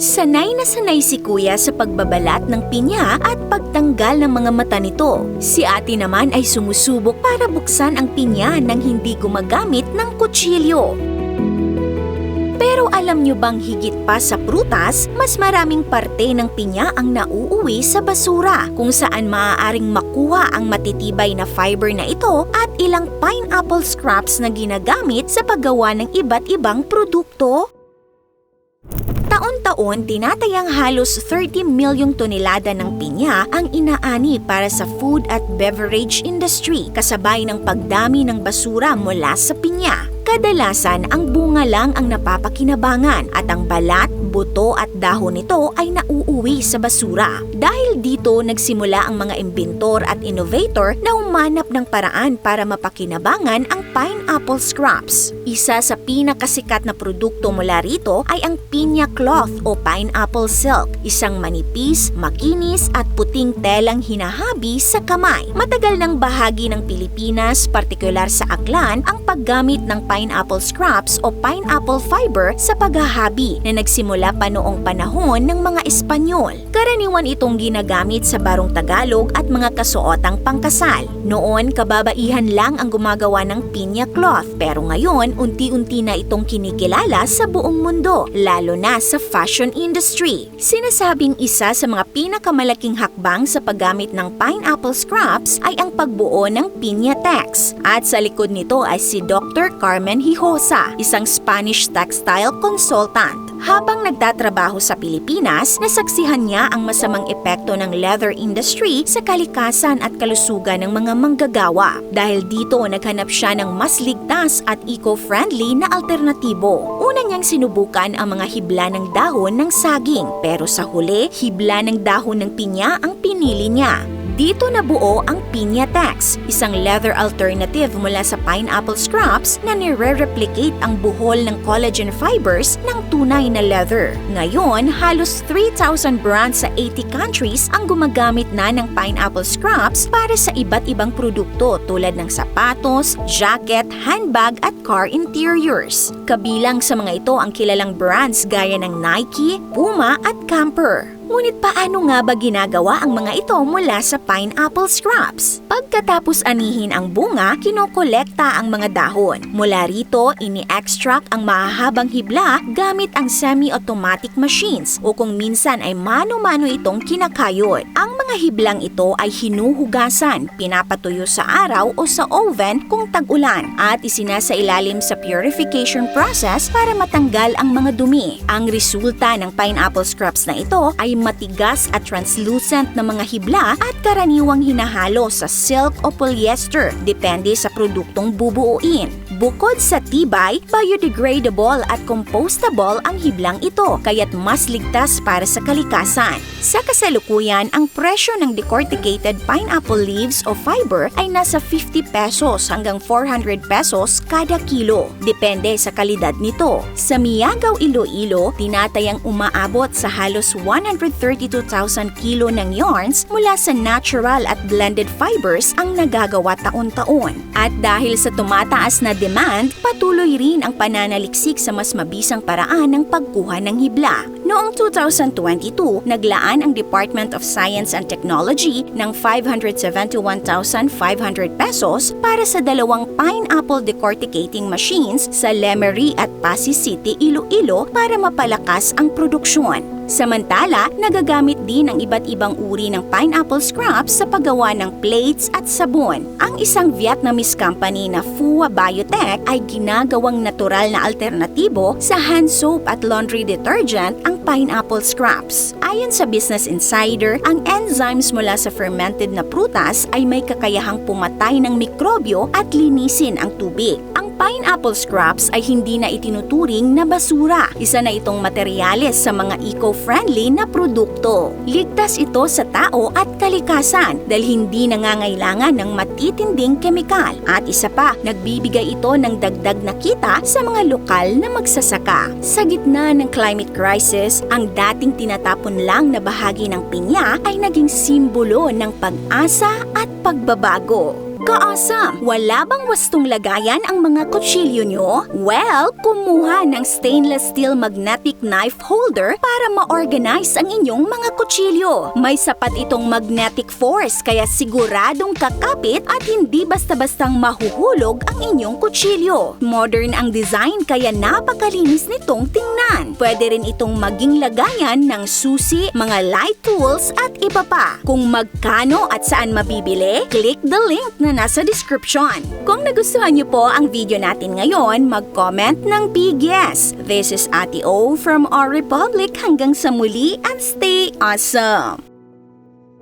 Sanay na sanay si kuya sa pagbabalat ng pinya at pagtanggal ng mga mata nito. Si ate naman ay sumusubok para buksan ang pinya nang hindi gumagamit ng kutsilyo. Pero alam nyo bang higit pa sa prutas, mas maraming parte ng pinya ang nauuwi sa basura kung saan maaaring makuha ang matitibay na fiber na ito at ilang pineapple scraps na ginagamit sa paggawa ng iba't ibang produkto? Taon-taon, tinatayang halos 30 milyong tonelada ng pinya ang inaani para sa food at beverage industry kasabay ng pagdami ng basura mula sa pinya. Kadalasan, ang bunga lang ang napapakinabangan at ang balat, buto at dahon nito ay nauuwi sa basura. Dahil dito, nagsimula ang mga inventor at innovator na umanap ng paraan para mapakinabangan ang pineapple scraps. Isa sa pinakasikat na produkto mula rito ay ang pinya cloth o pineapple silk, isang manipis, makinis at puting telang hinahabi sa kamay. Matagal ng bahagi ng Pilipinas, partikular sa Aklan, ang paggamit ng pineapple scraps o pineapple fiber sa paghahabi na nagsimula pa noong panahon ng mga Espanyol. Karaniwan itong ginagamit sa barong Tagalog at mga kasuotang pangkasal. Noon, kababaihan lang ang gumagawa ng pinya cloth pero ngayon unti-unti na itong kinikilala sa buong mundo, lalo na sa fashion industry. Sinasabing isa sa mga pinakamalaking hakbang sa paggamit ng pineapple scraps ay ang pagbuo ng pinya tex. At sa likod nito ay si Dr. Carmen Hijosa, isang Spanish textile consultant. Habang nagtatrabaho sa Pilipinas, nasaksihan niya ang masamang epekto ng leather industry sa kalikasan at kalusugan ng mga manggagawa. Dahil dito, naghanap siya ng mas ligtas at eco-friendly na alternatibo. Una niyang sinubukan ang mga hibla ng dahon ng saging, pero sa huli, hibla ng dahon ng pinya ang pinili niya. Dito nabuo ang Pinya Tex, isang leather alternative mula sa pineapple scraps na nire-replicate ang buhol ng collagen fibers ng tunay na leather. Ngayon, halos 3,000 brands sa 80 countries ang gumagamit na ng pineapple scraps para sa iba't ibang produkto tulad ng sapatos, jacket, handbag at car interiors. Kabilang sa mga ito ang kilalang brands gaya ng Nike, Puma at Camper. Ngunit paano nga ba ginagawa ang mga ito mula sa pineapple scraps? Pagkatapos anihin ang bunga, kinokolekta ang mga dahon. Mula rito, ini-extract ang mahahabang hibla gamit ang semi-automatic machines o kung minsan ay mano-mano itong kinakayod. Ang mga hiblang ito ay hinuhugasan, pinapatuyo sa araw o sa oven kung tag-ulan at isinasa ilalim sa purification process para matanggal ang mga dumi. Ang resulta ng pineapple scraps na ito ay matigas at translucent na mga hibla at karaniwang hinahalo sa silk o polyester, depende sa produktong bubuuin. Bukod sa tibay, biodegradable at compostable ang hiblang ito, kaya't mas ligtas para sa kalikasan. Sa kasalukuyan, ang presyo ng decorticated pineapple leaves o fiber ay nasa 50 pesos hanggang 400 pesos kada kilo, depende sa kalidad nito. Sa Miagaw, Iloilo, tinatayang umaabot sa halos 132,000 kilo ng yarns mula sa natural at blended fibers ang nagagawa taon-taon. At dahil sa tumataas na demand, patuloy rin ang pananaliksik sa mas mabisang paraan ng pagkuha ng hibla. Noong 2022, naglaan ang Department of Science and Technology ng 571,500 pesos para sa dalawang pineapple decorticating machines sa Lemery at Pasig City, Iloilo para mapalakas ang produksyon. Samantala, nagagamit din ang iba't ibang uri ng pineapple scraps sa paggawa ng plates at sabon. Ang isang Vietnamese company na Fua Biotech ay ginagawang natural na alternatibo sa hand soap at laundry detergent ang pineapple scraps. Ayon sa Business Insider, ang enzymes mula sa fermented na prutas ay may kakayahang pumatay ng mikrobyo at linisin ang tubig. Pineapple scraps ay hindi na itinuturing na basura. Isa na itong materyales sa mga eco-friendly na produkto. Ligtas ito sa tao at kalikasan dahil hindi nangangailangan ng matitinding kemikal. At isa pa, nagbibigay ito ng dagdag na kita sa mga lokal na magsasaka. Sa gitna ng climate crisis, ang dating tinatapon lang na bahagi ng pinya ay naging simbolo ng pag-asa at pagbabago. Ka-awesome! Wala bang wastong lagayan ang mga kutsilyo nyo? Well, kumuha ng stainless steel magnetic knife holder para ma-organize ang inyong mga kutsilyo. May sapat itong magnetic force kaya siguradong kakapit at hindi basta-bastang mahuhulog ang inyong kutsilyo. Modern ang design kaya napakalinis nitong tingnan. Pwede rin itong maging lagayan ng susi, mga light tools at iba pa. Kung magkano at saan mabibili, click the link na nasa description. Kung nagustuhan niyo po ang video natin ngayon, mag-comment ng big yes. This is Ate O from our Republic hanggang sa muli and stay awesome!